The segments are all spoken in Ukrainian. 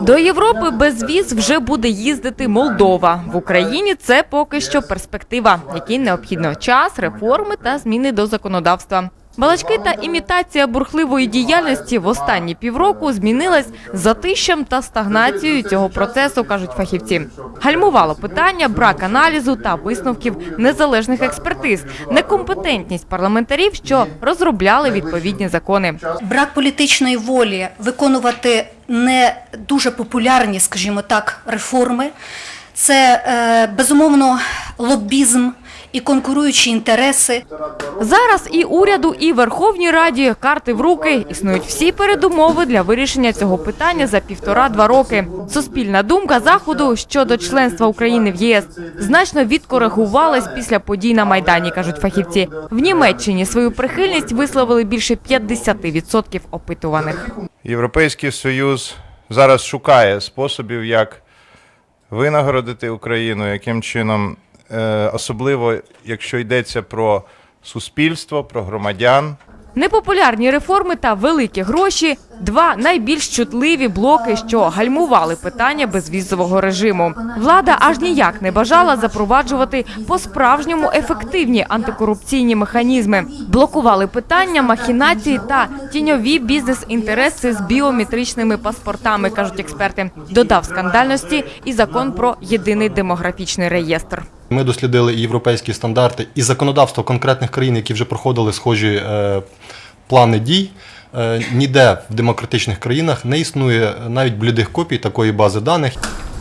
До Європи без віз вже буде їздити Молдова. В Україні це поки що перспектива, якій необхідно час, реформи та зміни до законодавства. Балачки та імітація бурхливої діяльності в останні півроку змінилась затищем та стагнацією цього процесу, кажуть фахівці. Гальмувало питання, брак аналізу та висновків незалежних експертиз, некомпетентність парламентарів, що розробляли відповідні закони. брак політичної волі виконувати не дуже популярні, скажімо так, реформи. Це е, безумовно лобізм і конкуруючі інтереси. Зараз і уряду, і Верховній Раді карти в руки існують всі передумови для вирішення цього питання за півтора-два роки. Суспільна думка заходу щодо членства України в ЄС значно відкоригувалась після подій на майдані, кажуть фахівці. В Німеччині свою прихильність висловили більше 50% опитуваних. Європейський Союз зараз шукає способів, як винагородити Україну, яким чином, особливо якщо йдеться про суспільство, про громадян. Непопулярні реформи та великі гроші два найбільш чутливі блоки, що гальмували питання безвізового режиму. Влада аж ніяк не бажала запроваджувати по-справжньому ефективні антикорупційні механізми, блокували питання, махінації та тіньові бізнес-інтереси з біометричними паспортами, кажуть експерти. Додав скандальності і закон про єдиний демографічний реєстр. Ми дослідили і європейські стандарти, і законодавство конкретних країн, які вже проходили схожі е, плани дій. Е, ніде в демократичних країнах не існує навіть блідих копій такої бази даних.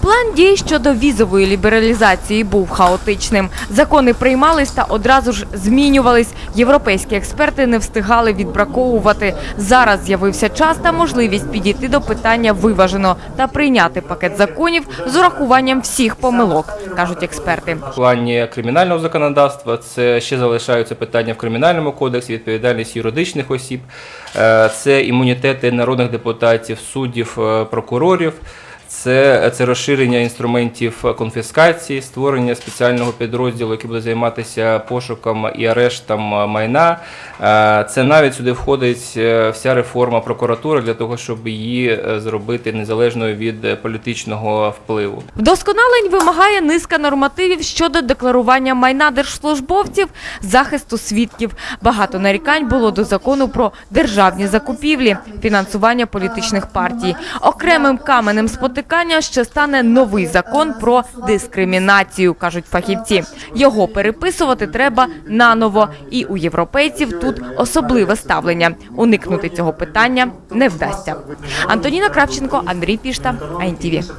План дій щодо візової лібералізації був хаотичним. Закони приймались та одразу ж змінювались. Європейські експерти не встигали відбраковувати. Зараз з'явився час та можливість підійти до питання виважено та прийняти пакет законів з урахуванням всіх помилок, кажуть експерти. В плані кримінального законодавства це ще залишаються питання в кримінальному кодексі, відповідальність юридичних осіб, е, це імунітети народних депутатів, суддів, е, прокурорів. Це, це розширення інструментів конфіскації, створення спеціального підрозділу, який буде займатися пошуком і арештом майна. Е, Це навіть сюди входить е, вся реформа прокуратури для того, щоб її е, зробити незалежною від політичного впливу. Вдосконалень вимагає низка нормативів щодо декларування майна держслужбовців, захисту свідків. Багато нарікань було до закону про державні закупівлі, фінансування політичних партій. Окремим каменем спотикання ще стане новий закон про дискримінацію, кажуть фахівці. Його переписувати треба наново, і у європейців тут особливе ставлення. Уникнути цього питання не вдасться. Антоніна Кравченко, Андрій Пішта, АНТВ.